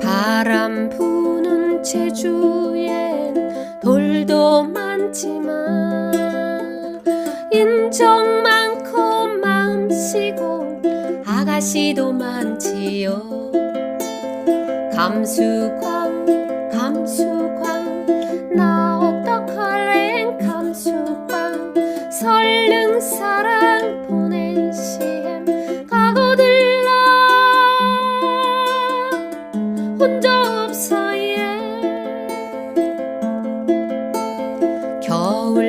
바람 부는 제주엔 돌도 많지만 인정 많고 마음 쓰고 아가씨도 많지요. 감수광 감수광 나 어떡할래? 감수광 설 혼자 없어 예 겨울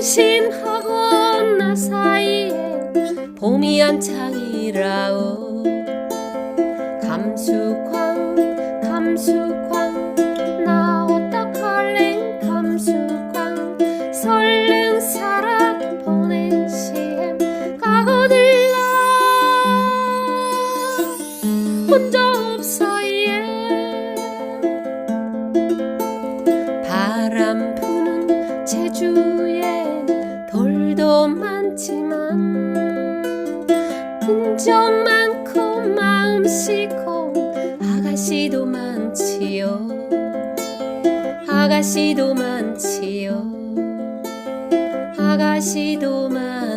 당신하고 나 사이에 봄이 한창이라오. 감수광 감수광 나 어떡할래? 감수광 설 혼자 없어 예 바람 부는 제주엔 돌도 많지만 인정 많고 마음 씻고 아가씨도 많지요. 아가씨도 많지요. 아가씨도 많